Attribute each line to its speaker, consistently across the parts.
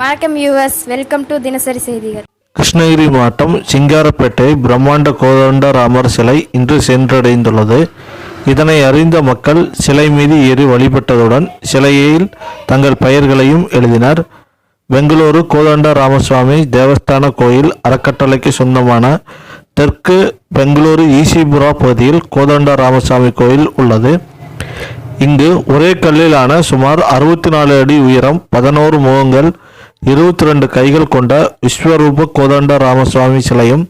Speaker 1: வணக்கம் US welcome to தினசரி செய்திகள்.
Speaker 2: கிருஷ்ணகிரி மாவட்டம் சிங்காரப்பேட்டை பிரம்மாண்ட கோதண்ட ராமர் சிலை இன்று சென்றடைந்துள்ளது. இதனை அறிந்த மக்கள் சிலை மீது ஏறி வழிபட்டதுடன் சிலையில் தங்கள் பெயர்களையும் எழுதினர். பெங்களூரு கோதண்ட ராமசுவாமி தேவஸ்தான கோயில் அறக்கட்டளைக்கு சொந்தமான தெற்கு பெங்களூரு ஈசிபுரா பகுதியில் கோதண்ட ராமசாமி கோயில் உள்ளது. இங்கு ஒரே கல்லிலான சுமார் அறுபத்தி நாலு அடி உயரம் பதினோரு முகங்கள் இருபத்தி ரெண்டு கைகள் கொண்ட விஸ்வரூப கோதண்ட ராமசுவாமி சிலையும்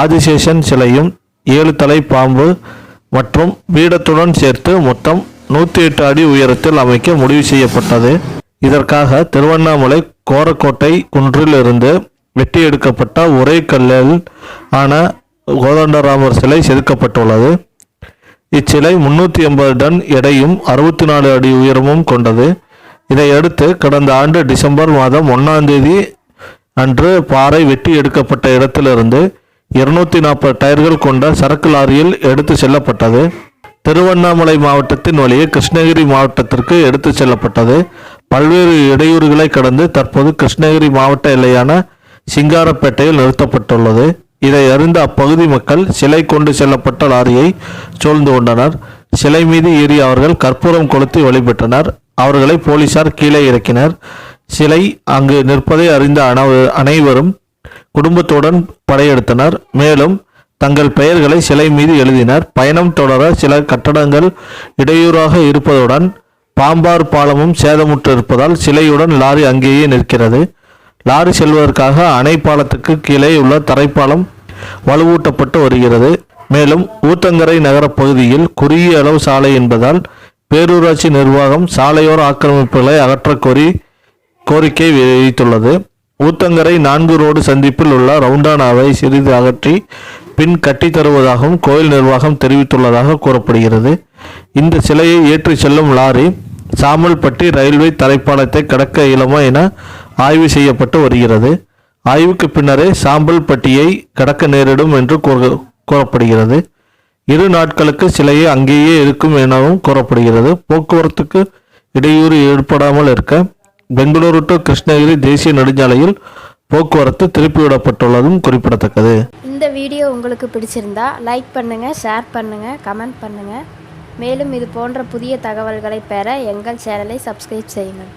Speaker 2: ஆதிசேஷன் சிலையும் ஏழு தலை பாம்பு மற்றும் பீடத்துடன் சேர்த்து மொத்தம் நூற்றி எட்டு அடி உயரத்தில் அமைக்க முடிவு செய்யப்பட்டது. இதற்காக திருவண்ணாமலை கோரக்கோட்டை குன்றிலிருந்து வெட்டி எடுக்கப்பட்ட ஒரே கல்லில் ஆன கோதண்டராமர் சிலை செதுக்கப்பட்டுள்ளது. இச்சிலை முன்னூற்றி எண்பது டன் எடையும் அறுபத்தி நாலு அடி உயரமும் கொண்டது. இதையடுத்து கடந்த ஆண்டு டிசம்பர் மாதம் ஒன்றாம் தேதி அன்று பாறை வெட்டி எடுக்கப்பட்ட இடத்திலிருந்து இருநூத்தி நாற்பது டயர்கள் கொண்ட சரக்கு லாரியில் எடுத்து செல்லப்பட்டது. திருவண்ணாமலை மாவட்டத்தின் வழியே கிருஷ்ணகிரி மாவட்டத்திற்கு எடுத்து செல்லப்பட்டது. பல்வேறு இடையூறுகளை கடந்து தற்போது கிருஷ்ணகிரி மாவட்ட எல்லையான சிங்காரப்பேட்டையில் நிறுத்தப்பட்டுள்ளது. இதை அறிந்த அப்பகுதி மக்கள் சிலை கொண்டு செல்லப்பட்ட லாரியை சூழ்ந்து கொண்டனர். சிலை மீது ஏறி அவர்கள் கற்பூரம் கொளுத்தி வழிபட்டனர். அவர்களை போலீசார் கீழே இறக்கினர். சிலை அங்கு நிற்பதை அறிந்த அனைவரும் குடும்பத்துடன் படையெடுத்தனர். மேலும் தங்கள் பெயர்களை சிலை மீது எழுதினர். பயணம் தொடர சில கட்டடங்கள் இடையூறாக இருப்பதுடன் பாம்பார் பாலமும் சேதமுற்று இருப்பதால் சிலையுடன் லாரி அங்கேயே நிற்கிறது. லாரி செல்வதற்காக அணை பாலத்துக்கு கீழே உள்ள தரைப்பாலம் வலுவூட்டப்பட்டு வருகிறது. மேலும் ஊத்தங்கரை நகரப் பகுதியில் குறுகிய அளவு சாலை என்பதால் பேரூராட்சி நிர்வாகம் சாலையோர ஆக்கிரமிப்புகளை அகற்றக்கோரி கோரிக்கை வைத்துள்ளது ஊத்தங்கரை நான்கு ரோடு சந்திப்பில் உள்ள ரவுண்டானாவை சிறிது அகற்றி பின் கட்டி தருவதாகவும் கோயில் நிர்வாகம் தெரிவித்துள்ளதாக கூறப்படுகிறது. இந்த சிலையை ஏற்றிச் செல்லும் லாரி சாமல்பட்டி ரயில்வே தரைப்பாலத்தை கடக்க இயலுமா என ஆய்வு செய்யப்பட்டு வருகிறது. ஆய்வுக்கு பின்னரே சாம்பல்பட்டியை கடக்க நேரிடும் என்று கூற- கூறப்படுகிறது. இரு நாட்களுக்கு சிலையை அங்கேயே இருக்கும் எனவும் கூறப்படுகிறது. போக்குவரத்துக்கு இடையூறு ஏற்படாமல் இருக்க பெங்களூரு டு கிருஷ்ணகிரி தேசிய நெடுஞ்சாலையில் போக்குவரத்து திருப்பிவிடப்பட்டுள்ளதும் குறிப்பிடத்தக்கது.
Speaker 1: இந்த வீடியோ உங்களுக்கு பிடிச்சிருந்தா லைக் பண்ணுங்கள் ஷேர் பண்ணுங்கள் கமெண்ட் பண்ணுங்கள் மேலும் இது போன்ற புதிய தகவல்களை பெற எங்கள் சேனலை சப்ஸ்கிரைப் செய்யுங்கள்.